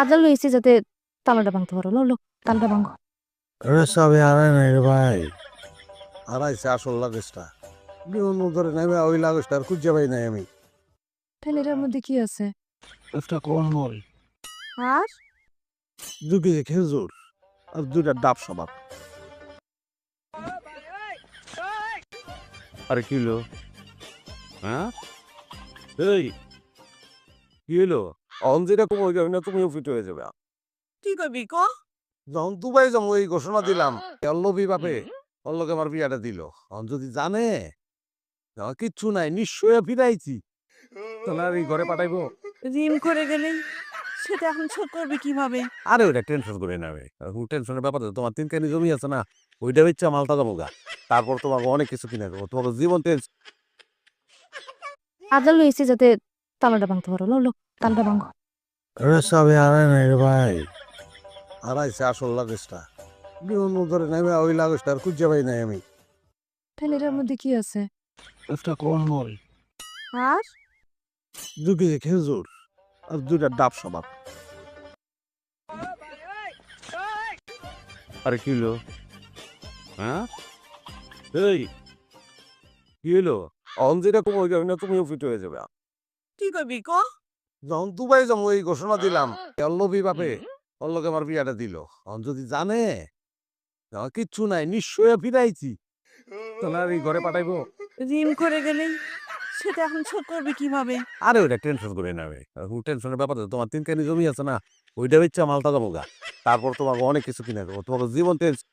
আদাল লইছি যাতে তালাটা ভাঙতে পারো। লো লো তালাটা ভাঙো। আরে সবে হারাই নাই রে ভাই। হারাইছে আসল লাগেজটা। বিভিন্ন ধরে নেমে ওই লাগেজটা আর খুঁজে পাই নাই আমি। তাহলে এটার মধ্যে কি আছে? একটা কলমল আর? দু কেজি খেজুর আর দুইটা ডাব সবাব আরে কি হলো? হ্যাঁ? এই কি হলো? অন যেরকম হয়ে যাবে না তুমিও ফিট হয়ে যাবে। কি করবি ক? যখন দুবাই যাব এই ঘোষণা দিলাম। অল্লবি বাপে অল্লকে আমার বিয়াটা দিল। অন যদি জানে আমার কিচ্ছু নাই নিশ্চয় ফিরাইছি। তাহলে আর এই ঘরে পাঠাইবো। রিম করে গেলে সেটা এখন শোধ করবি কীভাবে? আরে ওইটা টেনশন করে নেবে টেনশনের ব্যাপার। তোমার তিন কানি জমি আছে না ওইটা বেচা মালটা জমো গা। তারপর তোমাকে অনেক কিছু কিনে দেবো। তোমাকে জীবন টেনশন আদাল লইছি যাতে তালাটা ভাঙতে পারো লো লো তালাটা ভাঙো। আরে সবে হারাই নাই রে ভাই। হারাইছে আসল লাগেজটা। বিভিন্ন ধরে নেমে ওই লাগেজটা আর খুঁজে পাই নাই আমি। তাহলে এটার মধ্যে কি আছে? একটা কলমল আর? দু কেজি খেজুর আর দুইটা ডাব সবাব আরে কি হলো? হ্যাঁ? এই কি হলো? অন যেরকম হয়ে যাবে না তুমিও ফিট হয়ে যাবে। কি করবি ক? যখন দুবাই যাব এই ঘোষণা দিলাম অল্লবি বাপে অল্লকে আমার বিয়াটা দিল। অন যদি জানে কিচ্ছু নাই নিশ্চয় ফিরাইছি। তাহলে আর এই ঘরে পাঠাইবো? রিম করে গেলে? সেটা এখন শোধ করবি কীভাবে? আরে ওইটা টেনশন করে নেবে। টেনশনের ব্যাপার। তোমার তিন কানি জমি আছে না ওইটা বেচা মালটা গা। তারপর তোমাকে অনেক কিছু কিনে দেবো তোমাকে জীবন টেনশন